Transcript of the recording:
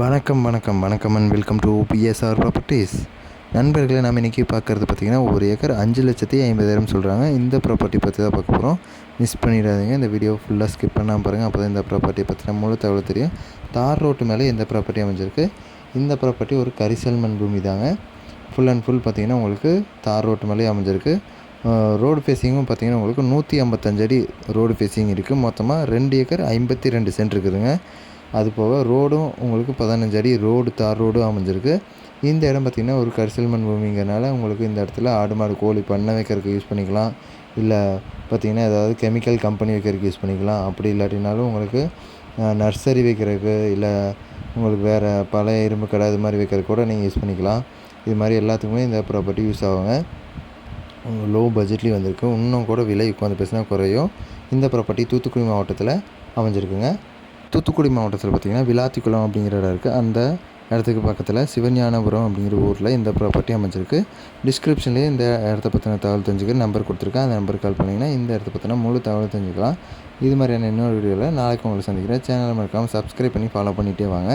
வணக்கம் வணக்கம் வணக்கம் and welcome to BSR properties நண்பர்களை நம்ம இன்றைக்கி பார்க்குறது பார்த்திங்கன்னா ஒரு ஏக்கர் அஞ்சு லட்சத்தி ஐம்பதாயிரம் சொல்கிறாங்க இந்த ப்ராப்பர்ட்டி பற்றி தான் பார்க்க போகிறோம் மிஸ் பண்ணிடாதீங்க. இந்த வீடியோ ஃபுல்லாக ஸ்கிப் பண்ணாமல் பாருங்கள் அப்போ தான் இந்த ப்ராப்பர்ட்டியை பற்றின முழு தகவல் தெரியும். தார் ரோட்டு மேலே இந்த ப்ராப்பர்ட்டி அமைஞ்சிருக்கு. இந்த ப்ராப்பர்ட்டி ஒரு கரிசல் மண் பூமி தாங்க. ஃபுல் அண்ட் ஃபுல் பார்த்திங்கன்னா உங்களுக்கு தார் ரோட்டு மேலே அமைஞ்சிருக்கு. ரோடு ஃபேஸிங்கும் பார்த்திங்கன்னா உங்களுக்கு நூற்றி ஐம்பத்தஞ்சு அடி ரோடு ஃபேஸிங் இருக்குது மொத்தமாக ரெண்டு ஏக்கர் ஐம்பத்தி ரெண்டு சென்ட் இருக்குதுங்க. அது போக ரோடும் உங்களுக்கு பதினஞ்சு அடி ரோடு தார் ரோடும் அமைஞ்சிருக்கு. இந்த இடம் பார்த்திங்கன்னா ஒரு கரிசல் மண் பூமிங்கிறனால உங்களுக்கு இந்த இடத்துல ஆடு மாடு கோழி பண்ணை வைக்கிறதுக்கு யூஸ் பண்ணிக்கலாம். இல்லை பார்த்திங்கன்னா ஏதாவது கெமிக்கல் கம்பெனி வைக்கிறதுக்கு யூஸ் பண்ணிக்கலாம். அப்படி இல்லாட்டினாலும் உங்களுக்கு நர்சரி வைக்கிறதுக்கு இல்லை உங்களுக்கு வேறு பழைய இரும்பு கடை இது மாதிரி வைக்கிறதுக்கு கூட நீங்கள் யூஸ் பண்ணிக்கலாம். இது மாதிரி எல்லாத்துக்குமே இந்த ப்ராப்பர்ட்டி யூஸ் ஆகுங்க. லோ பட்ஜெட்லேயும் வந்திருக்கு. இன்னும் கூட விலை உட்காந்து பேசினா குறையும். இந்த ப்ராப்பர்ட்டி தூத்துக்குடி மாவட்டத்தில் அமைஞ்சிருக்குங்க. தூத்துக்குடி மாவட்டத்தில் பார்த்திங்கன்னா விளாத்திக்குளம் அப்படிங்கிற இடம் இருக்குது அந்த இடத்துக்கு பக்கத்தில் சிவஞானபுரம் அப்படிங்கிற ஊரில் இந்த ப்ராப்பர்ட்டி அமைஞ்சிருக்கு. டிஸ்கிரிப்ஷன்லேயே இந்த இடத்த பற்றின தகவல் தெரிஞ்சுக்க நம்பர் கொடுத்துருக்கேன். அந்த நம்பருக்கு கால் பண்ணிங்கன்னா இந்த இடத்த பற்றின முழு தகவல் தெரிஞ்சுக்கலாம். இது மாதிரியான இன்னொரு வீடியோவில் நாளைக்கு உங்களை சந்திக்கிறேன். சேனலை மறக்காமல் சப்ஸ்கிரைப் பண்ணி ஃபாலோ பண்ணிகிட்டே வாங்க.